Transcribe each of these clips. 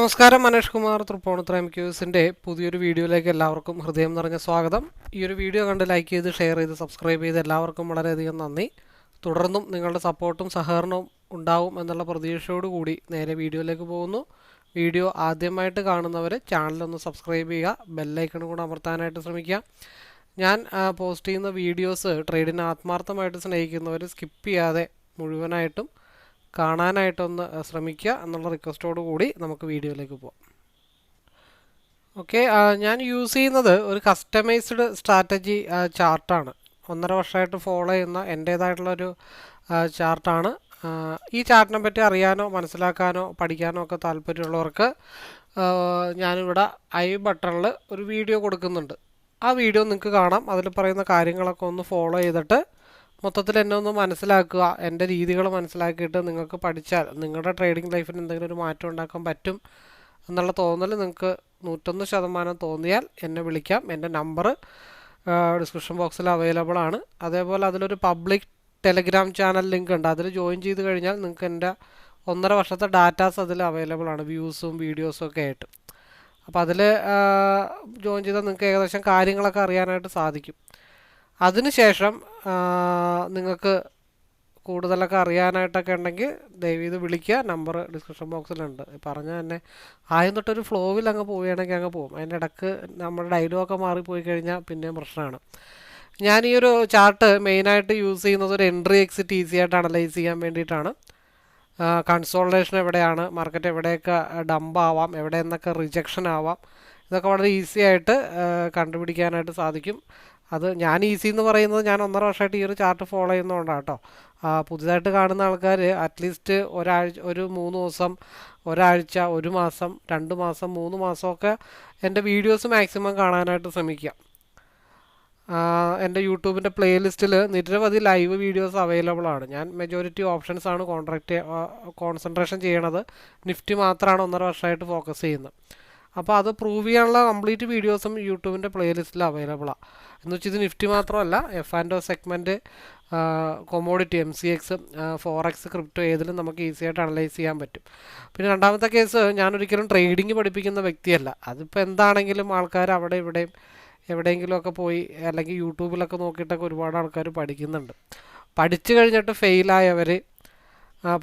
നമസ്കാരം മനേഷ് കുമാർ തൃപ്പൂണിത്തുറ എം ക്യൂസിന്റെ പുതിയൊരു വീഡിയോയിലേക്ക് എല്ലാവർക്കും ഹൃദയം നിറഞ്ഞ സ്വാഗതം. ഈ ഒരു വീഡിയോ കണ്ട് ലൈക്ക് ചെയ്ത് ഷെയർ ചെയ്ത് സബ്സ്ക്രൈബ് ചെയ്ത് എല്ലാവർക്കും വളരെയധികം നന്ദി. തുടർന്നും നിങ്ങളുടെ സപ്പോർട്ടും സഹകരണവും ഉണ്ടാവും എന്നുള്ള പ്രതീക്ഷയോടുകൂടി നേരെ വീഡിയോയിലേക്ക് പോകുന്നു. വീഡിയോ ആദ്യമായിട്ട് കാണുന്നവർ ചാനലൊന്ന് സബ്സ്ക്രൈബ് ചെയ്യുക ബെല്ലൈക്കൺ കൂടെ അമർത്താനായിട്ട് ശ്രമിക്കുക. ഞാൻ പോസ്റ്റ് ചെയ്യുന്ന വീഡിയോസ് ട്രേഡിനെ ആത്മാർത്ഥമായിട്ട് സ്നേഹിക്കുന്നവർ സ്കിപ്പ് ചെയ്യാതെ മുഴുവനായിട്ടും കാണാനായിട്ടൊന്ന് ശ്രമിക്കുക എന്നുള്ള റിക്വസ്റ്റോട് കൂടി നമുക്ക് വീഡിയോയിലേക്ക് പോകാം ഓക്കെ ഞാൻ യൂസ് ചെയ്യുന്നത് ഒരു കസ്റ്റമൈസ്ഡ് സ്ട്രാറ്റജി ചാർട്ടാണ്. ഒന്നര വർഷമായിട്ട് ഫോളോ ചെയ്യുന്ന എന്റേതായിട്ടുള്ളൊരു ചാർട്ടാണ്. ഈ ചാർട്ടിനെ പറ്റി അറിയാനോ മനസ്സിലാക്കാനോ പഠിക്കാനോ ഒക്കെ താല്പര്യമുള്ളവർക്ക് ഞാനിവിടെ ഐ ബട്ടണിൽ ഒരു വീഡിയോ കൊടുക്കുന്നുണ്ട്. ആ വീഡിയോ നിങ്ങൾക്ക് കാണാം. അതിൽ പറയുന്ന കാര്യങ്ങളൊക്കെ ഒന്ന് ഫോളോ ചെയ്തിട്ട് മൊത്തത്തിൽ എന്നെ ഒന്ന് മനസ്സിലാക്കുക. എന്റെ രീതികൾ മനസ്സിലാക്കിയിട്ട് നിങ്ങൾക്ക് പഠിച്ചാൽ നിങ്ങളുടെ ട്രേഡിംഗ് ലൈഫിന് എന്തെങ്കിലും ഒരു മാറ്റം ഉണ്ടാക്കാൻ പറ്റും എന്നുള്ള തോന്നൽ നിങ്ങൾക്ക് നൂറ്റൊന്ന് ശതമാനം തോന്നിയാൽ എന്നെ വിളിക്കാം. എന്റെ നമ്പർ ഡിസ്ക്രിപ്ഷൻ ബോക്സിൽ അവൈലബിൾ ആണ്. അതേപോലെ അതിലൊരു പബ്ലിക് ടെലിഗ്രാം ചാനൽ ലിങ്ക് ഉണ്ട്. അതിൽ ജോയിൻ ചെയ്ത് കഴിഞ്ഞാൽ നിങ്ങൾക്ക് എന്റെ ഒന്നര വർഷത്തെ ഡാറ്റാസ് അതിൽ അവൈലബിൾ ആണ്. വ്യൂസും വീഡിയോസും ഒക്കെ ആയിട്ട്. അപ്പോൾ അതിൽ ജോയിൻ ചെയ്താൽ നിങ്ങൾക്ക് ഏകദേശം കാര്യങ്ങളൊക്കെ അറിയാനായിട്ട് സാധിക്കും. അതിനുശേഷം നിങ്ങൾക്ക് കൂടുതലൊക്കെ അറിയാനായിട്ടൊക്കെ ഉണ്ടെങ്കിൽ ദയവ് ചെയ്ത് വിളിക്കുക. നമ്പർ ഡിസ്ക്രിപ്ഷൻ ബോക്സിലുണ്ട്. പറഞ്ഞ തന്നെ ആദ്യം തൊട്ടൊരു ഫ്ലോവിൽ അങ്ങ് പോവുകയാണെങ്കിൽ അങ്ങ് പോകും. അതിന്റെ ഇടയ്ക്ക് നമ്മുടെ ഡയലോഗൊക്കെ മാറിപ്പോയി കഴിഞ്ഞാൽ പിന്നെയും പ്രശ്നമാണ്. ഞാൻ ഈ ഒരു ചാർട്ട് മെയിനായിട്ട് യൂസ് ചെയ്യുന്നത് ഒരു എൻട്രി എക്സിറ്റ് ഈസി ആയിട്ട് അനലൈസ് ചെയ്യാൻ വേണ്ടിയിട്ടാണ്. കൺസോൾട്ടേഷൻ എവിടെയാണ്? മാർക്കറ്റ് എവിടെയൊക്കെ ഡംപ് ആവാം? എവിടെ നിന്നൊക്കെ റിജക്ഷൻ ആവാം? ഇതൊക്കെ വളരെ ഈസി ആയിട്ട് കണ്ടുപിടിക്കാനായിട്ട് സാധിക്കും. അത് ഞാൻ ഈസി എന്ന് പറയുന്നത് ഞാൻ ഒന്നര വർഷമായിട്ട് ഈ ഒരു ചാർട്ട് ഫോളോ ചെയ്യുന്നതുകൊണ്ടാണ് കേട്ടോ പുതുതായിട്ട് കാണുന്ന ആൾക്കാർ അറ്റ്ലീസ്റ്റ് ഒരാഴ്ച ഒരു മൂന്ന് ദിവസം ഒരാഴ്ച ഒരു മാസം രണ്ട് മാസം മൂന്ന് മാസമൊക്കെ എന്റെ വീഡിയോസ് മാക്സിമം കാണാനായിട്ട് ശ്രമിക്കുക. എന്റെ യൂട്യൂബിന്റെ പ്ലേലിസ്റ്റിൽ നിരവധി ലൈവ് വീഡിയോസ് അവൈലബിൾ ആണ്. ഞാൻ മെജോറിറ്റി ഓപ്ഷൻസ് ആണ് കോൺട്രാക്ട് കോൺസെൻട്രേഷൻ ചെയ്യണത്. നിഫ്റ്റി മാത്രമാണ് ഒന്നര വർഷമായിട്ട് ഫോക്കസ് ചെയ്യുന്നത്. അപ്പോൾ അത് പ്രൂവ് ചെയ്യാനുള്ള കംപ്ലീറ്റ് വീഡിയോസും യൂട്യൂബിന്റെ പ്ലേലിസ്റ്റിൽ അവൈലബിളാണ് എന്ന് വെച്ചാൽ ഇത് നിഫ്റ്റി മാത്രമല്ല F and O segment commodity M C X forex crypto ഏതിലും നമുക്ക് ഈസി ആയിട്ട് അനലൈസ് ചെയ്യാൻ പറ്റും. പിന്നെ രണ്ടാമത്തെ കേസ് ഞാനൊരിക്കലും ട്രേഡിംഗ് പഠിപ്പിക്കുന്ന വ്യക്തിയല്ല. അതിപ്പോൾ എന്താണെങ്കിലും ആൾക്കാർ അവിടെ ഇവിടെയും എവിടെയെങ്കിലുമൊക്കെ പോയി അല്ലെങ്കിൽ യൂട്യൂബിലൊക്കെ നോക്കിയിട്ടൊക്കെ ഒരുപാട് ആൾക്കാർ പഠിക്കുന്നുണ്ട്. പഠിച്ചു കഴിഞ്ഞിട്ട് ഫെയിലായവർ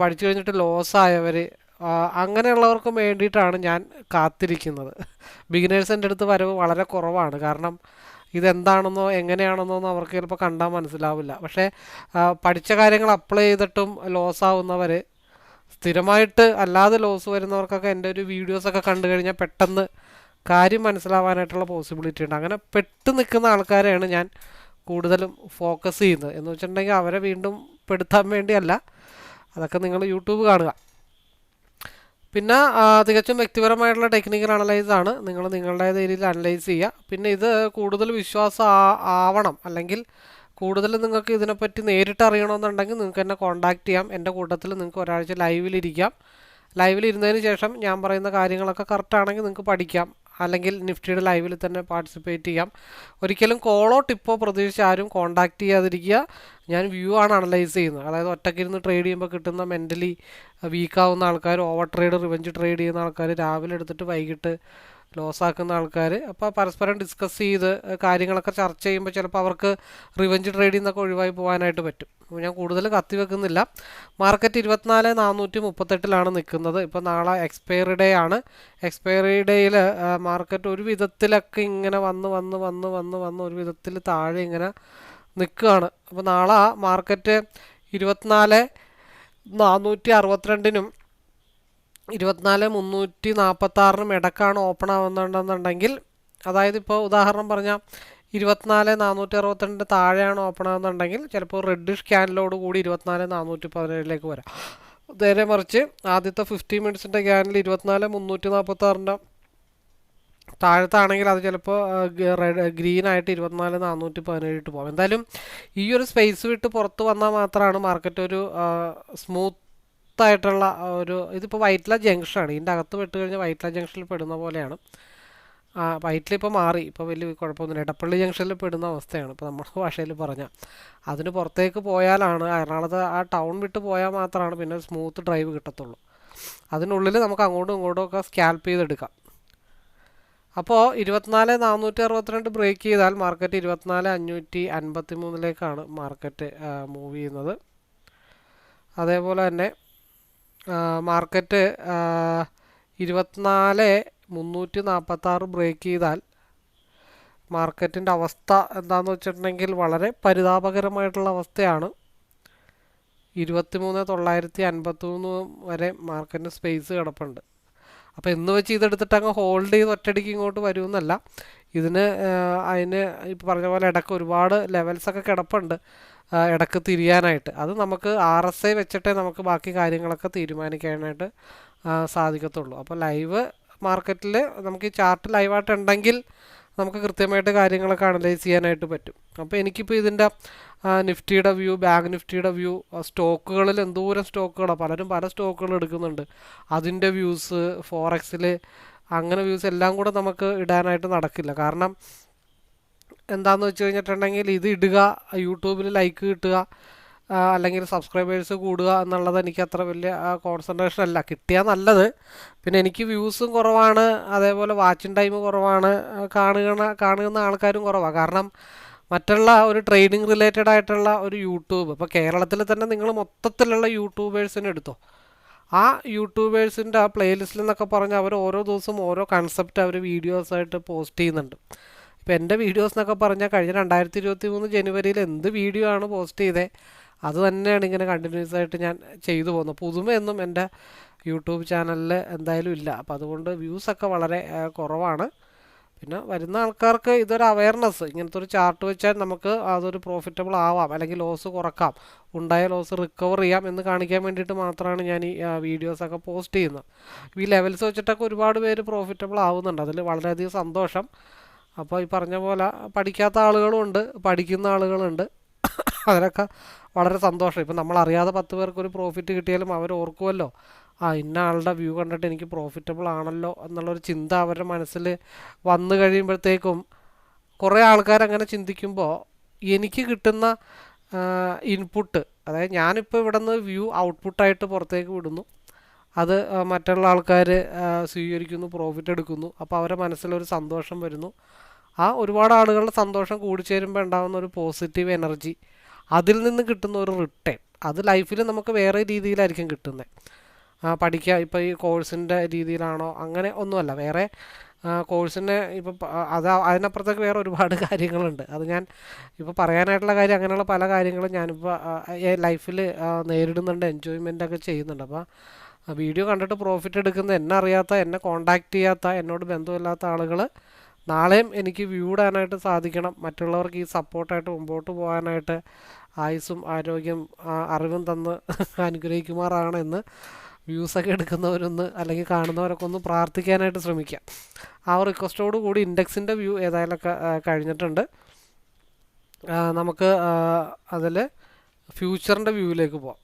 പഠിച്ചു കഴിഞ്ഞിട്ട് ലോസ് ആയവർ അങ്ങനെയുള്ളവർക്ക് വേണ്ടിയിട്ടാണ് ഞാൻ കാത്തിരിക്കുന്നത്. ബിഗിനേഴ്സിന്റെ അടുത്ത് വരവ് വളരെ കുറവാണ്. കാരണം ഇതെന്താണെന്നോ എങ്ങനെയാണെന്നോ ഒന്നും അവർക്ക് ചിലപ്പോൾ കണ്ടാൽ മനസ്സിലാവില്ല. പക്ഷേ പഠിച്ച കാര്യങ്ങൾ അപ്ലൈ ചെയ്തിട്ടും ലോസ് ആവുന്നവർ സ്ഥിരമായിട്ട് അല്ലാതെ ലോസ് വരുന്നവർക്കൊക്കെ എന്റെ ഒരു വീഡിയോസൊക്കെ കണ്ടു കഴിഞ്ഞാൽ പെട്ടെന്ന് കാര്യം മനസ്സിലാവാനായിട്ടുള്ള പോസിബിലിറ്റി ഉണ്ട്. അങ്ങനെ പെട്ട് നിൽക്കുന്ന ആൾക്കാരെയാണ് ഞാൻ കൂടുതലും ഫോക്കസ് ചെയ്യുന്നത്. എന്ന് വെച്ചിട്ടുണ്ടെങ്കിൽ അവരെ വീണ്ടും പെടുത്താൻ വേണ്ടിയല്ല. അതൊക്കെ നിങ്ങൾ യൂട്യൂബ് കാണുക. പിന്നെ തികച്ചും വ്യക്തിപരമായിട്ടുള്ള ടെക്നിക്കൽ അനലൈസ് ആണ്. നിങ്ങൾ നിങ്ങളുടെ രീതിയിൽ അനലൈസ് ചെയ്യുക. പിന്നെ ഇത് കൂടുതൽ വിശ്വാസം ആവണം. അല്ലെങ്കിൽ കൂടുതൽ നിങ്ങൾക്ക് ഇതിനെപ്പറ്റി നേരിട്ട് അറിയണമെന്നുണ്ടെങ്കിൽ നിങ്ങൾക്ക് എന്നെ കോൺടാക്ട് ചെയ്യാം. എന്റെ കൂട്ടത്തിൽ നിങ്ങൾക്ക് ഒരാഴ്ച ലൈവിലിരിക്കാം ലൈവിൽ ഇരുന്നതിന് ശേഷം ഞാൻ പറയുന്ന കാര്യങ്ങളൊക്കെ കറക്റ്റ് ആണെങ്കിൽ നിങ്ങൾക്ക് പഠിക്കാം. അല്ലെങ്കിൽ നിഫ്റ്റിയുടെ ലൈവിൽ തന്നെ പാർട്ടിസിപ്പേറ്റ് ചെയ്യാം. ഒരിക്കലും കോളോ ടിപ്പോ പ്രതീക്ഷിച്ച് ആരും കോണ്ടാക്ട് ചെയ്യാതിരിക്കുക. ഞാൻ വ്യൂ ആണ് അനലൈസ് ചെയ്യുന്നത്. അതായത് ഒറ്റയ്ക്കിരുന്ന് ട്രേഡ് ചെയ്യുമ്പോൾ കിട്ടുന്ന മെന്റലി വീക്കാവുന്ന ആൾക്കാർ ഓവർ ട്രേഡ് റിവഞ്ച് ട്രേഡ് ചെയ്യുന്ന ആൾക്കാർ രാവിലെ എടുത്തിട്ട് വൈകിട്ട് ലോസ് ആക്കുന്ന ആൾക്കാർ അപ്പോൾ പരസ്പരം ഡിസ്കസ് ചെയ്ത് കാര്യങ്ങളൊക്കെ ചർച്ച ചെയ്യുമ്പോൾ ചിലപ്പോൾ അവർക്ക് റിവഞ്ച് ട്രേഡിൽ നിന്നൊക്കെ ഒഴിവായി പോകാനായിട്ട് പറ്റും. അപ്പോൾ ഞാൻ കൂടുതൽ കത്തി വെക്കുന്നില്ല മാർക്കറ്റ് ഇരുപത്തിനാല് നാനൂറ്റി മുപ്പത്തെട്ടിലാണ് നിൽക്കുന്നത്. ഇപ്പോൾ നാളെ എക്സ്പയറി ഡേ ആണ്. എക്സ്പയറി ഡേയിൽ മാർക്കറ്റ് ഒരു വിധത്തിലൊക്കെ ഇങ്ങനെ വന്ന് വന്ന് വന്ന് വന്ന് വന്ന് ഒരു വിധത്തിൽ താഴെ ഇങ്ങനെ നിൽക്കുകയാണ് അപ്പോൾ നാളെ മാർക്കറ്റ് ഇരുപത്തിനാല് നാനൂറ്റി അറുപത്തിരണ്ടിനും ഇരുപത്തിനാല് മുന്നൂറ്റി നാൽപ്പത്താറിനും ഇടക്കാണ് ഓപ്പൺ ആവുന്നുണ്ടെന്നുണ്ടെങ്കിൽ അതായത് ഇപ്പോൾ ഉദാഹരണം പറഞ്ഞാൽ ഇരുപത്തിനാല് നാനൂറ്റി അറുപത്തിരണ്ട് താഴെയാണ് ഓപ്പൺ ആവുന്നുണ്ടെങ്കിൽ ചിലപ്പോൾ റെഡിഷ് ക്യാനിലോട് കൂടി ഇരുപത്തിനാല് നാനൂറ്റി പതിനേഴിലേക്ക് വരാം. നേരെ മറിച്ച് ആദ്യത്തെ ഫിഫ്റ്റി മിനിറ്റ്സിന്റെ ക്യാനിൽ ഇരുപത്തിനാല് മുന്നൂറ്റി നാൽപ്പത്താറിന്റെ താഴത്താണെങ്കിൽ അത് ചിലപ്പോൾ ഗ്രീൻ ആയിട്ട് ഇരുപത്തിനാല് നാനൂറ്റി പതിനേഴിട്ട് പോകാം എന്തായാലും ഈ ഒരു സ്പേസ് വിട്ട് പുറത്ത് വന്നാൽ മാത്രമാണ് മാർക്കറ്റ് ഒരു സ്മൂത്ത് ആയിട്ടുള്ള ഒരു ഇതിപ്പോൾ വൈറ്റ്ല ജംഗ്ഷനാണ്. ഇതിന്റെ അകത്ത് പെട്ട് കഴിഞ്ഞാൽ വൈറ്റ്ല ജംഗ്ഷനിൽ പെടുന്ന പോലെയാണ്. വൈറ്റിൽ ഇപ്പോൾ മാറി. ഇപ്പോൾ വലിയ കുഴപ്പമൊന്നുമില്ല. ഇടപ്പള്ളി ജംഗ്ഷനിൽ പെടുന്ന അവസ്ഥയാണ് ഇപ്പോൾ നമ്മുടെ ഭാഷയിൽ പറഞ്ഞാൽ അതിന് പുറത്തേക്ക് പോയാലാണ് എറണാകുളത്ത് ആ ടൗൺ വിട്ട് പോയാൽ മാത്രമാണ് പിന്നെ സ്മൂത്ത് ഡ്രൈവ് കിട്ടത്തുള്ളൂ. അതിനുള്ളിൽ നമുക്ക് അങ്ങോട്ടും ഇങ്ങോട്ടും ഒക്കെ സ്കാൽപ്പ് ചെയ്തെടുക്കാം. അപ്പോൾ ഇരുപത്തിനാല് നാനൂറ്റി അറുപത്തിരണ്ട് ബ്രേക്ക് ചെയ്താൽ മാർക്കറ്റ് ഇരുപത്തിനാല് അഞ്ഞൂറ്റി അൻപത്തി മൂന്നിലേക്കാണ് മാർക്കറ്റ് മൂവ് ചെയ്യുന്നത്. അതേപോലെ തന്നെ മാർക്കറ്റ് ഇരുപത്തിനാല് മുന്നൂറ്റി നാൽപ്പത്താറ് ബ്രേക്ക് ചെയ്താൽ മാർക്കറ്റിന്റെ അവസ്ഥ എന്താണെന്ന് വെച്ചിട്ടുണ്ടെങ്കിൽ വളരെ പരിതാപകരമായിട്ടുള്ള അവസ്ഥയാണ്. ഇരുപത്തിമൂന്ന് തൊള്ളായിരത്തി അൻപത്തി മൂന്ന് വരെ മാർക്കറ്റിന് സ്പേസ് കിടപ്പുണ്ട്. അപ്പോൾ എന്ന് വെച്ച് ഇതെടുത്തിട്ട് അങ്ങ് ഹോൾഡ് ചെയ്ത് ഒറ്റയടിക്ക് ഇങ്ങോട്ട് വരുമെന്നല്ല. ഇതിന് അതിന് ഇപ്പോൾ പറഞ്ഞ പോലെ ഇടയ്ക്ക് ഒരുപാട് ലെവൽസൊക്കെ കിടപ്പുണ്ട്. ഇടയ്ക്ക് തിരിയാനായിട്ട്. അത് നമുക്ക് ആർ എസ് ഐ വെച്ചിട്ടേ നമുക്ക് ബാക്കി കാര്യങ്ങളൊക്കെ തീരുമാനിക്കാനായിട്ട് സാധിക്കത്തുള്ളൂ. അപ്പോൾ ലൈവ് മാർക്കറ്റിൽ നമുക്ക് ഈ ചാർട്ട് ലൈവായിട്ടുണ്ടെങ്കിൽ നമുക്ക് കൃത്യമായിട്ട് കാര്യങ്ങളൊക്കെ അനലൈസ് ചെയ്യാനായിട്ട് പറ്റും. അപ്പോൾ എനിക്കിപ്പോൾ ഇതിന്റെ നിഫ്റ്റിയുടെ വ്യൂ ബാങ്ക് നിഫ്റ്റിയുടെ വ്യൂ സ്റ്റോക്കുകളിൽ എന്തോരം സ്റ്റോക്കുകളാണ് പലരും പല സ്റ്റോക്കുകൾ എടുക്കുന്നുണ്ട്. അതിന്റെ വ്യൂസ് ഫോറക്സിൽ അങ്ങനെ വ്യൂസ് എല്ലാം കൂടെ നമുക്ക് ഇടാനായിട്ട് നടക്കില്ല. കാരണം എന്താണെന്ന് വെച്ച് കഴിഞ്ഞിട്ടുണ്ടെങ്കിൽ ഇത് ഇടുക യൂട്യൂബിൽ ലൈക്ക് കിട്ടുക അല്ലെങ്കിൽ സബ്സ്ക്രൈബേഴ്സ് കൂടുക എന്നുള്ളത് എനിക്ക് അത്ര വലിയ കോൺസെൻട്രേഷൻ അല്ല. കിട്ടിയാൽ നല്ലത്. പിന്നെ എനിക്ക് വ്യൂസും കുറവാണ്. അതേപോലെ വാച്ചിങ് ടൈം കുറവാണ്. കാണുക കാണുന്ന ആൾക്കാരും കുറവാണ് കാരണം മറ്റുള്ള ഒരു ട്രെയിനിങ് റിലേറ്റഡ് ആയിട്ടുള്ള ഒരു യൂട്യൂബ് ഇപ്പോൾ കേരളത്തിൽ തന്നെ നിങ്ങൾ മൊത്തത്തിലുള്ള യൂട്യൂബേഴ്സിനെ എടുത്തോ. ആ യൂട്യൂബേഴ്സിന്റെ ആ പ്ലേലിസ്റ്റിൽ എന്നൊക്കെ പറഞ്ഞാൽ അവർ ഓരോ ദിവസവും ഓരോ കൺസെപ്റ്റ് അവർ വീഡിയോസായിട്ട് പോസ്റ്റ് ചെയ്യുന്നുണ്ട്. ഇപ്പോൾ എന്റെ വീഡിയോസ് എന്നൊക്കെ പറഞ്ഞാൽ കഴിഞ്ഞ രണ്ടായിരത്തി ഇരുപത്തി മൂന്ന് ജനുവരിയിൽ എന്ത് വീഡിയോ ആണ് പോസ്റ്റ് ചെയ്തത് അത് തന്നെയാണ് ഇങ്ങനെ കണ്ടിന്യൂസ് ആയിട്ട് ഞാൻ ചെയ്തു പോകുന്നത്. പുതുമയൊന്നും എന്റെ യൂട്യൂബ് ചാനലിൽ എന്തായാലും ഇല്ല. അപ്പം അതുകൊണ്ട് വ്യൂസൊക്കെ വളരെ കുറവാണ്. പിന്നെ വരുന്ന ആൾക്കാർക്ക് ഇതൊരു അവയർനെസ് ഇങ്ങനത്തെ ഒരു ചാർട്ട് വെച്ചാൽ നമുക്ക് അതൊരു പ്രോഫിറ്റബിൾ ആവാം അല്ലെങ്കിൽ ലോസ് കുറക്കാം ഉണ്ടായ ലോസ് റിക്കവർ ചെയ്യാം എന്ന് കാണിക്കാൻ വേണ്ടിയിട്ട് മാത്രമാണ് ഞാൻ ഈ വീഡിയോസൊക്കെ പോസ്റ്റ് ചെയ്യുന്നത്. ഈ ലെവൽസ് വെച്ചിട്ടൊക്കെ ഒരുപാട് പേര് പ്രോഫിറ്റബിൾ ആവുന്നുണ്ട്. അതിൽ വളരെയധികം സന്തോഷം. അപ്പോൾ ഈ പറഞ്ഞ പോലെ പഠിക്കാത്ത ആളുകളും ഉണ്ട് പഠിക്കുന്ന ആളുകളുണ്ട് അതിനൊക്കെ വളരെ സന്തോഷം. ഇപ്പം നമ്മൾ അറിയാതെ പത്ത് പേർക്ക് ഒരു പ്രോഫിറ്റ് കിട്ടിയാലും അവർ ഓർക്കുമല്ലോ ആ ഇന്ന ആളുടെ വ്യൂ കണ്ടിട്ട് എനിക്ക് പ്രോഫിറ്റബിൾ ആണല്ലോ എന്നുള്ളൊരു ചിന്ത അവരുടെ മനസ്സിൽ വന്നു കഴിയുമ്പോഴത്തേക്കും കുറേ ആൾക്കാർ അങ്ങനെ ചിന്തിക്കുമ്പോൾ എനിക്ക് കിട്ടുന്ന ഇൻപുട്ട് അതായത് ഞാനിപ്പോൾ ഇവിടെ നിന്ന് വ്യൂ ഔട്ട്പുട്ടായിട്ട് പുറത്തേക്ക് വിടുന്നു. അത് മറ്റുള്ള ആൾക്കാർ സ്വീകരിക്കുന്നു പ്രോഫിറ്റ് എടുക്കുന്നു. അപ്പോൾ അവരുടെ മനസ്സിലൊരു സന്തോഷം വരുന്നു. ആ ഒരുപാട് ആളുകളുടെ സന്തോഷം കൂടിച്ചേരുമ്പോൾ ഉണ്ടാകുന്ന ഒരു പോസിറ്റീവ് എനർജി അതിൽ നിന്ന് കിട്ടുന്ന ഒരു റിട്ടേൺ അത് ലൈഫിൽ നമുക്ക് വേറെ രീതിയിലായിരിക്കും കിട്ടുന്നത് പഠിക്കുക ഇപ്പോൾ ഈ കോഴ്സിന്റെ രീതിയിലാണോ? അങ്ങനെ ഒന്നുമല്ല. വേറെ കോഴ്സിനെ ഇപ്പം അത് അതിനപ്പുറത്തേക്ക് വേറെ ഒരുപാട് കാര്യങ്ങളുണ്ട്. അത് ഞാൻ ഇപ്പോൾ പറയാനായിട്ടുള്ള കാര്യം അങ്ങനെയുള്ള പല കാര്യങ്ങളും ഞാനിപ്പോൾ ലൈഫിൽ നേരിടുന്നുണ്ട് എൻജോയ്മെന്റ് ഒക്കെ ചെയ്യുന്നുണ്ട്. അപ്പോൾ വീഡിയോ കണ്ടിട്ട് പ്രോഫിറ്റ് എടുക്കുന്ന എന്നെ അറിയാത്ത എന്നെ കോണ്ടാക്ട് ചെയ്യാത്ത എന്നോട് ബന്ധമില്ലാത്ത ആളുകൾ നാളെയും എനിക്ക് വ്യൂ ഇടാനായിട്ട് സാധിക്കണം. മറ്റുള്ളവർക്ക് ഈ സപ്പോർട്ടായിട്ട് മുമ്പോട്ട് പോകാനായിട്ട് ആയുസ്സും ആരോഗ്യം അറിവും തന്ന് അനുഗ്രഹിക്കുമാറാണ് എന്ന് വ്യൂസൊക്കെ എടുക്കുന്നവരൊന്ന് അല്ലെങ്കിൽ കാണുന്നവരൊക്കെ ഒന്ന് പ്രാർത്ഥിക്കാനായിട്ട് ശ്രമിക്കാം. ആ റിക്വസ്റ്റോട് കൂടി ഇൻഡെക്സിന്റെ വ്യൂ ഏതായാലൊക്കെ കഴിഞ്ഞിട്ടുണ്ട്. നമുക്ക് അതിൽ ഫ്യൂച്ചറിന്റെ വ്യൂവിലേക്ക് പോവാം.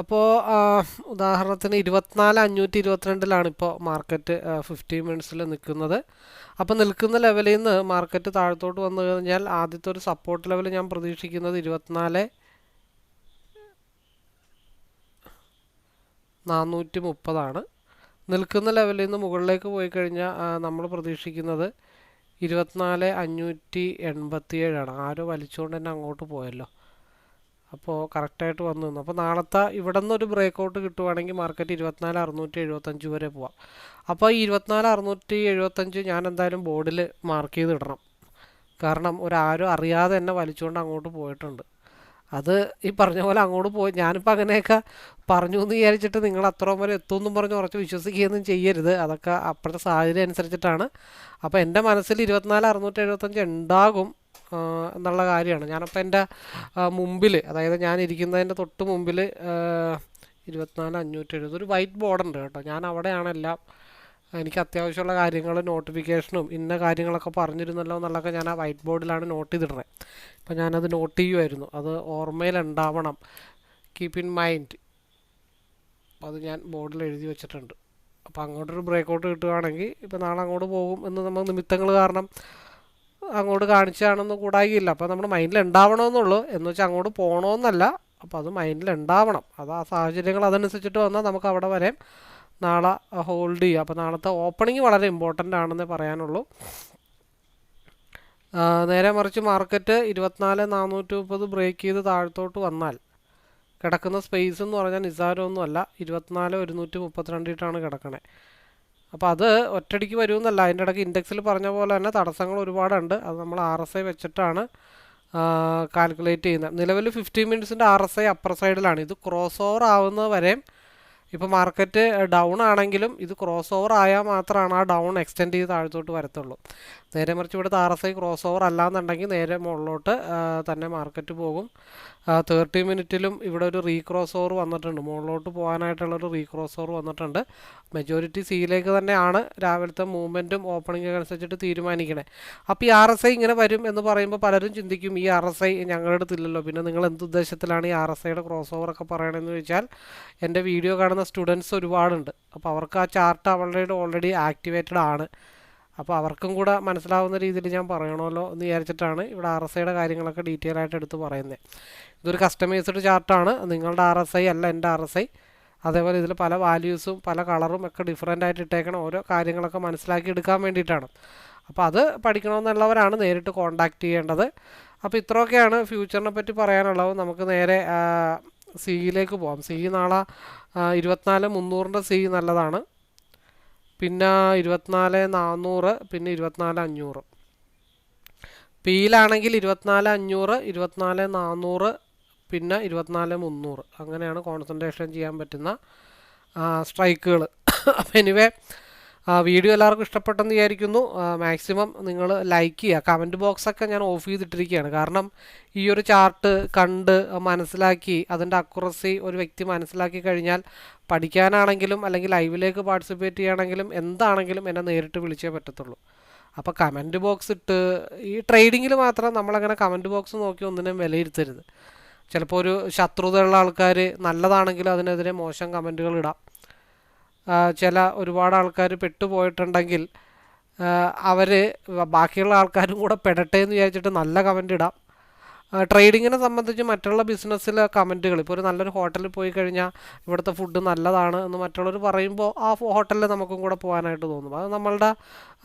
അപ്പോൾ ഉദാഹരണത്തിന് ഇരുപത്തിനാല് അഞ്ഞൂറ്റി ഇരുപത്തിരണ്ടിലാണ് ഇപ്പോൾ മാർക്കറ്റ് ഫിഫ്റ്റി മിനിറ്റ്സിൽ നിൽക്കുന്നത്. അപ്പോൾ നിൽക്കുന്ന ലെവലിൽ നിന്ന് മാർക്കറ്റ് താഴത്തോട്ട് വന്നു കഴിഞ്ഞാൽ ആദ്യത്തെ ഒരു സപ്പോർട്ട് ലെവൽ ഞാൻ പ്രതീക്ഷിക്കുന്നത് ഇരുപത്തിനാല് നാനൂറ്റി മുപ്പതാണ്. നിൽക്കുന്ന ലെവലിൽ നിന്ന് മുകളിലേക്ക് പോയി കഴിഞ്ഞാൽ നമ്മൾ പ്രതീക്ഷിക്കുന്നത് ഇരുപത്തിനാല് അഞ്ഞൂറ്റി എൺപത്തിയേഴാണ്. ആരോ വലിച്ചുകൊണ്ട് തന്നെ അങ്ങോട്ട് പോയല്ലോ. അപ്പോൾ കറക്റ്റായിട്ട് വന്നു നിന്നു. അപ്പോൾ നാളത്തെ ഇവിടെ ഒരു ബ്രേക്ക് ഔട്ട് കിട്ടുവാണെങ്കിൽ മാർക്കറ്റ് ഇരുപത്തിനാല് അറുന്നൂറ്റി എഴുപത്തഞ്ച് വരെ പോവാം. അപ്പോൾ ഈ ഇരുപത്തിനാല് അറുന്നൂറ്റി എഴുപത്തഞ്ച് ഞാൻ എന്തായാലും ബോർഡിൽ മാർക്ക് ചെയ്ത് ഇടണം. കാരണം ഒരാരും അറിയാതെ തന്നെ വലിച്ചുകൊണ്ട് അങ്ങോട്ട് പോയിട്ടുണ്ട്. അത് ഈ പറഞ്ഞ പോലെ അങ്ങോട്ട് പോയി ഞാനിപ്പോൾ അങ്ങനെയൊക്കെ പറഞ്ഞു എന്ന് വിചാരിച്ചിട്ട് നിങ്ങൾ അത്രയും വരെ എത്തുമെന്നും പറഞ്ഞ് ഉറച്ച് വിശ്വസിക്കുകയൊന്നും ചെയ്യരുത്. അതൊക്കെ അപ്പോഴത്തെ സാഹചര്യം അനുസരിച്ചിട്ടാണ്. അപ്പോൾ എന്റെ മനസ്സിൽ ഇരുപത്തിനാല് അറുന്നൂറ്റി എഴുപത്തഞ്ച് ഉണ്ടാകും. എന്നുള്ള കാര്യമാണ്. ഞാനപ്പോൾ എന്റെ മുമ്പിൽ അതായത് ഞാൻ ഇരിക്കുന്നതിന്റെ തൊട്ട് മുമ്പിൽ ഇരുപത്തിനാല് അഞ്ഞൂറ്റി എഴുപത് ഒരു വൈറ്റ് ബോർഡ് ഉണ്ട് കേട്ടോ. ഞാൻ അവിടെയാണ് എല്ലാം എനിക്ക് അത്യാവശ്യമുള്ള കാര്യങ്ങൾ നോട്ടിഫിക്കേഷനും ഇന്ന കാര്യങ്ങളൊക്കെ പറഞ്ഞിരുന്നല്ലോ എന്നുള്ളതൊക്കെ ഞാൻ ആ വൈറ്റ് ബോർഡിലാണ് നോട്ട് ചെയ്തിടുന്നത് അപ്പോൾ ഞാനത് നോട്ട് ചെയ്യുമായിരുന്നു അത് ഓർമ്മയിലുണ്ടാവണം കീപ്പ് ഇൻ മൈൻഡ് അപ്പോൾ അത് ഞാൻ ബോർഡിൽ എഴുതി വെച്ചിട്ടുണ്ട്. അപ്പോൾ അങ്ങോട്ടൊരു ബ്രേക്ക് ഔട്ട് കിട്ടുകയാണെങ്കിൽ ഇപ്പോൾ നാളെ അങ്ങോട്ട് പോകും എന്ന് നമ്മൾ നിമിത്തങ്ങൾ കാരണം അങ്ങോട്ട് കാണിച്ചാണെന്ന് കൂടായില്ല. അപ്പോൾ നമ്മുടെ മൈൻഡിൽ ഉണ്ടാവണമെന്നുള്ളൂ എന്ന് വെച്ചാൽ അങ്ങോട്ട് പോകണമെന്നല്ല അപ്പോൾ അത് മൈൻഡിൽ ഉണ്ടാവണം അത് ആ സാഹചര്യങ്ങൾ അതനുസരിച്ചിട്ട് വന്നാൽ നമുക്ക് അവിടെ വരെ നാളെ ഹോൾഡ് ചെയ്യുക അപ്പോൾ നാളത്തെ ഓപ്പണിങ് വളരെ ഇമ്പോർട്ടന്റ് ആണെന്ന് പറയാനുള്ളൂ. നേരെ മറിച്ച് മാർക്കറ്റ് ഇരുപത്തിനാല് നാനൂറ്റി മുപ്പത് ബ്രേക്ക് ചെയ്ത് താഴത്തോട്ട് വന്നാൽ കിടക്കുന്ന സ്പേസ് എന്ന് പറഞ്ഞാൽ നിസ്സാരമൊന്നുമല്ല ഇരുപത്തിനാല് ഒരുന്നൂറ്റി മുപ്പത്തിരണ്ടിട്ടാണ് കിടക്കണേ. അപ്പോൾ അത് ഒറ്റടിക്ക് വരുമെന്നല്ല. അതിന്റെ ഇടയ്ക്ക് ഇൻഡെക്സിൽ പറഞ്ഞ പോലെ തന്നെ തടസ്സങ്ങൾ ഒരുപാടുണ്ട്. അത് നമ്മൾ ആർ എസ് ഐ വെച്ചിട്ടാണ് കാൽക്കുലേറ്റ് ചെയ്യുന്നത്. നിലവിൽ ഫിഫ്റ്റീൻ മിനിറ്റ്സിന്റെ ആർ എസ് ഐ അപ്പർ സൈഡിലാണ്. ഇത് ക്രോസ് ഓവർ ആവുന്നത് വരെയും ഇപ്പോൾ മാർക്കറ്റ് ഡൗൺ ആണെങ്കിലും ഇത് ക്രോസ് ഓവർ ആയാൽ മാത്രമാണ് ആ ഡൗൺ എക്സ്റ്റെൻഡ് ചെയ്ത് താഴത്തോട്ട് വരത്തുള്ളൂ. നേരെ മറിച്ച് ഇവിടുത്തെ R S I cross over അല്ലാന്നുണ്ടെങ്കിൽ നേരെ മുകളിലോട്ട് തന്നെ മാർക്കറ്റ് പോകും. തേർട്ടി മിനിറ്റിലും ഇവിടെ ഒരു റീക്രോസ് ഓവർ വന്നിട്ടുണ്ട്. മുകളിലോട്ട് പോകാനായിട്ടുള്ളൊരു റീക്രോസ് ഓവർ വന്നിട്ടുണ്ട്. മെജോറിറ്റി സിയിലേക്ക് തന്നെയാണ് രാവിലത്തെ മൂവ്മെന്റും ഓപ്പണിംഗ് അനുസരിച്ചിട്ട് തീരുമാനിക്കണേ. അപ്പോൾ ഈ ആർ എസ് ഐ ഇങ്ങനെ വരും എന്ന് പറയുമ്പോൾ പലരും ചിന്തിക്കും ഈ ആർ എസ് ഐ ഞങ്ങളുടെ അടുത്തില്ലല്ലോ. പിന്നെ നിങ്ങൾ എന്ത് ഉദ്ദേശത്തിലാണ് ഈ ആർ എസ് ഐയുടെ ക്രോസ് ഓവർ ഒക്കെ പറയണമെന്ന് ചോദിച്ചാൽ എന്റെ വീഡിയോ കാണുന്ന സ്റ്റുഡൻസ് ഒരുപാടുണ്ട്. അപ്പോൾ അവർക്ക് ആ ചാർട്ട് അവളുടെ ഓൾറെഡി ആക്ടിവേറ്റഡ് ആണ്. അപ്പോൾ അവർക്കും കൂടെ മനസ്സിലാവുന്ന രീതിയിൽ ഞാൻ പറയണമല്ലോ എന്ന് വിചാരിച്ചിട്ടാണ് ഇവിടെ ആർ എസ് ഐയുടെ കാര്യങ്ങളൊക്കെ ഡീറ്റെയിൽ ആയിട്ട് എടുത്ത് പറയുന്നത് ഇതൊരു കസ്റ്റമൈസ്ഡ് ചാർട്ടാണ് നിങ്ങളുടെ ആർ എസ് ഐ അല്ല എന്റെ ആർ എസ് ഐ അതേപോലെ ഇതിൽ പല വാല്യൂസും പല കളറും ഒക്കെ ഡിഫറെന്റ് ആയിട്ട് ഇട്ടേക്കണം ഓരോ കാര്യങ്ങളൊക്കെ മനസ്സിലാക്കി എടുക്കാൻ വേണ്ടിയിട്ടാണ്. അപ്പോൾ അത് പഠിക്കണമെന്നുള്ളവരാണ് നേരിട്ട് കോൺടാക്റ്റ് ചെയ്യേണ്ടത്. അപ്പോൾ ഇത്രയൊക്കെയാണ് ഫ്യൂച്ചറിനെ പറ്റി പറയാനുള്ളത്. നമുക്ക് നേരെ സിയിലേക്ക് പോകാം സി നാളെ ഇരുപത്തിനാല് മുന്നൂറിന്റെ സി നല്ലതാണ്. പിന്നെ ഇരുപത്തിനാല് നാനൂറ് പിന്നെ ഇരുപത്തിനാല് അഞ്ഞൂറ്. പിയിലാണെങ്കിൽ ഇരുപത്തിനാല് അഞ്ഞൂറ് ഇരുപത്തിനാല് നാനൂറ് പിന്നെ ഇരുപത്തിനാല് മുന്നൂറ്. അങ്ങനെയാണ് കോൺസെൻട്രേഷൻ ചെയ്യാൻ പറ്റുന്ന സ്ട്രൈക്കുകൾ അപ്പം എനിവേ വീഡിയോ എല്ലാവർക്കും ഇഷ്ടപ്പെട്ടെന്ന് വിചാരിക്കുന്നു. മാക്സിമം നിങ്ങൾ ലൈക്ക് ചെയ്യുക. കമന്റ് ബോക്സൊക്കെ ഞാൻ ഓഫ് ചെയ്തിട്ടിരിക്കുകയാണ്. കാരണം ഈ ഒരു ചാർട്ട് കണ്ട് മനസ്സിലാക്കി അതിന്റെ അക്കുറസി ഒരു വ്യക്തി മനസ്സിലാക്കി കഴിഞ്ഞാൽ പഠിക്കാനാണെങ്കിലും അല്ലെങ്കിൽ ലൈവിലേക്ക് പാർട്ടിസിപ്പേറ്റ് ചെയ്യുകയാണെങ്കിലും എന്താണെങ്കിലും എന്നെ നേരിട്ട് വിളിച്ചേ പറ്റത്തുള്ളൂ. അപ്പോൾ കമന്റ് ബോക്സ് ഇട്ട് ഈ ട്രേഡിങ്ങിൽ മാത്രം നമ്മളങ്ങനെ കമന്റ് ബോക്സ് നോക്കി ഒന്നിനും വിലയിരുത്തരുത്. ചിലപ്പോൾ ഒരു ശത്രുതയുള്ള ആൾക്കാർ നല്ലതാണെങ്കിലും അതിനെതിരെ മോശം കമന്റുകൾ ഇടാം. ചില ഒരുപാട് ആൾക്കാർ പെട്ടുപോയിട്ടുണ്ടെങ്കിൽ അവർ ബാക്കിയുള്ള ആൾക്കാരും കൂടെ പെടട്ടെ എന്ന് വിചാരിച്ചിട്ട് നല്ല കമന്റ് ഇടാം. ട്രേഡിങ്ങിനെ സംബന്ധിച്ച് മറ്റുള്ള ബിസിനസ്സിലെ കമന്റുകൾ ഇപ്പോൾ ഒരു നല്ലൊരു ഹോട്ടലിൽ പോയി കഴിഞ്ഞാൽ ഇവിടുത്തെ ഫുഡ് നല്ലതാണ് എന്ന് മറ്റുള്ളവർ പറയുമ്പോൾ ആ ഹോട്ടലിൽ നമുക്കും കൂടെ പോകാനായിട്ട് തോന്നും. അത് നമ്മളുടെ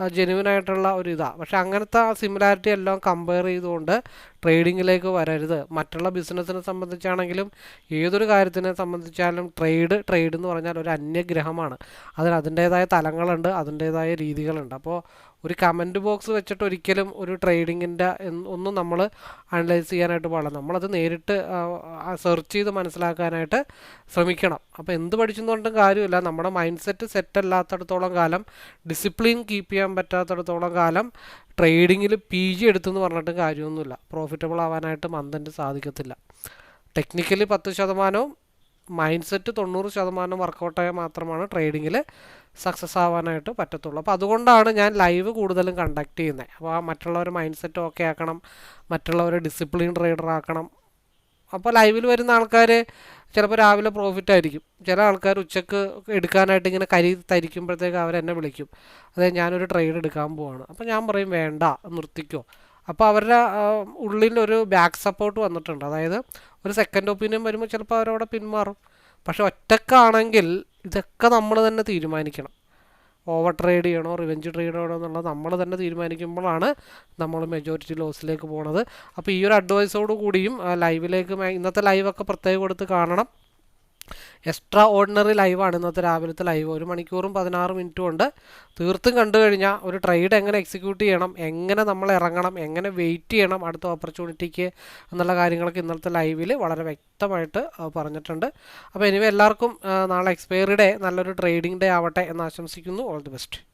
ജെനുവിൻ ആയിട്ടുള്ള ഒരു ഇതാണ് പക്ഷേ അങ്ങനത്തെ സിമിലാരിറ്റി എല്ലാം കമ്പയർ ചെയ്തുകൊണ്ട് ട്രേഡിങ്ങിലേക്ക് വരരുത്. മറ്റുള്ള ബിസിനസ്സിനെ സംബന്ധിച്ചാണെങ്കിലും ഏതൊരു കാര്യത്തിനെ സംബന്ധിച്ചാലും ട്രേഡ് ട്രേഡ് എന്ന് പറഞ്ഞാൽ ഒരു അന്യഗ്രഹമാണ്. അതിന് അതിന്റേതായ തലങ്ങളുണ്ട് അതിന്റേതായ രീതികളുണ്ട്. അപ്പോൾ ഒരു കമന്റ് ബോക്സ് വെച്ചിട്ട് ഒരിക്കലും ഒരു ട്രേഡിങ്ങിന്റെ ഒന്നും നമ്മൾ അനലൈസ് ചെയ്യാനായിട്ട് പാടില്ല. നമ്മളത് നേരിട്ട് സെർച്ച് ചെയ്ത് മനസ്സിലാക്കാനായിട്ട് ശ്രമിക്കണം. അപ്പോൾ എന്ത് പഠിച്ചെന്നുകൊണ്ടും കാര്യമില്ല. നമ്മുടെ മൈൻഡ് സെറ്റ് സെറ്റ് അല്ലാത്തടത്തോളം കാലം ഡിസിപ്ലിൻ കീപ്പ് ചെയ്യാൻ പറ്റാത്തടത്തോളം കാലം ട്രേഡിങ്ങിൽ പി ജി എടുത്തെന്ന് പറഞ്ഞിട്ട് കാര്യമൊന്നുമില്ല. പ്രോഫിറ്റബിൾ ആവാനായിട്ട് മന്ദന്റെ സാധിക്കത്തില്ല. ടെക്നിക്കലി പത്ത് ശതമാനവും മൈൻഡ് സെറ്റ് തൊണ്ണൂറ് ശതമാനം വർക്കൗട്ടായാൽ മാത്രമാണ് ട്രേഡിങ്ങിൽ സക്സസ് ആവാനായിട്ട് പറ്റത്തുള്ളൂ. അപ്പോൾ അതുകൊണ്ടാണ് ഞാൻ ലൈവ് കൂടുതലും കണ്ടക്ട് ചെയ്യുന്നത് അപ്പോൾ ആ മറ്റുള്ളവരെ മൈൻഡ് സെറ്റ് ഓക്കെ ആക്കണം മറ്റുള്ളവരെ ഡിസിപ്ലിൻ ട്രേഡർ ആക്കണം. അപ്പോൾ ലൈവിൽ വരുന്ന ആൾക്കാർ ചിലപ്പോൾ രാവിലെ പ്രോഫിറ്റ് ആയിരിക്കും. ചില ആൾക്കാർ ഉച്ചയ്ക്ക് എടുക്കാനായിട്ട് ഇങ്ങനെ കരി തരിക്കുമ്പോഴത്തേക്ക് അവരെന്നെ വിളിക്കും. അതായത് ഞാനൊരു ട്രേഡ് എടുക്കാൻ പോവാണ്. അപ്പോൾ ഞാൻ പറയും വേണ്ട നിർത്തിക്കോ. അപ്പോൾ അവരുടെ ഉള്ളിലൊരു ബാക്ക് സപ്പോർട്ട് വന്നിട്ടുണ്ട്. അതായത് ഒരു സെക്കൻഡ് ഒപ്പീനിയൻ വരുമ്പോൾ ചിലപ്പോൾ അവരവിടെ പിന്മാറും. പക്ഷെ ഒറ്റക്കാണെങ്കിൽ ഇതൊക്കെ നമ്മൾ തന്നെ തീരുമാനിക്കണം. ഓവർ ട്രേഡ് ചെയ്യണോ റിവെഞ്ച് ട്രേഡ് ചെയ്യണോ എന്നുള്ളത് നമ്മൾ തന്നെ തീരുമാനിക്കുമ്പോഴാണ് നമ്മൾ മെജോറിറ്റി ലോസിലേക്ക് പോണത്. അപ്പോൾ ഈ ഒരു അഡ്വൈസോട് കൂടിയും ലൈവിലേക്ക് ഇന്നത്തെ ലൈവൊക്കെ പ്രത്യേകം കൊടുത്ത് കാണണം. എക്സ്ട്രാ ഓർഡിനറി ലൈവാണ് ഇന്നത്തെ രാവിലത്തെ ലൈവ്. ഒരു മണിക്കൂറും പതിനാറ് മിനിറ്റും ഉണ്ട്. തീർത്തും കണ്ടു കഴിഞ്ഞാൽ ഒരു ട്രേഡ് എങ്ങനെ എക്സിക്യൂട്ട് ചെയ്യണം എങ്ങനെ നമ്മൾ ഇറങ്ങണം എങ്ങനെ വെയിറ്റ് ചെയ്യണം അടുത്ത ഓപ്പർച്യൂണിറ്റിക്ക് എന്നുള്ള കാര്യങ്ങളൊക്കെ ഇന്നത്തെ ലൈവിൽ വളരെ വ്യക്തമായിട്ട് പറഞ്ഞിട്ടുണ്ട്. അപ്പോൾ എനിവേ എല്ലാവർക്കും നാളെ എക്സ്പയറി ഡേ നല്ലൊരു ട്രേഡിംഗ് ഡേ ആവട്ടെ എന്ന് ആശംസിക്കുന്നു. All the best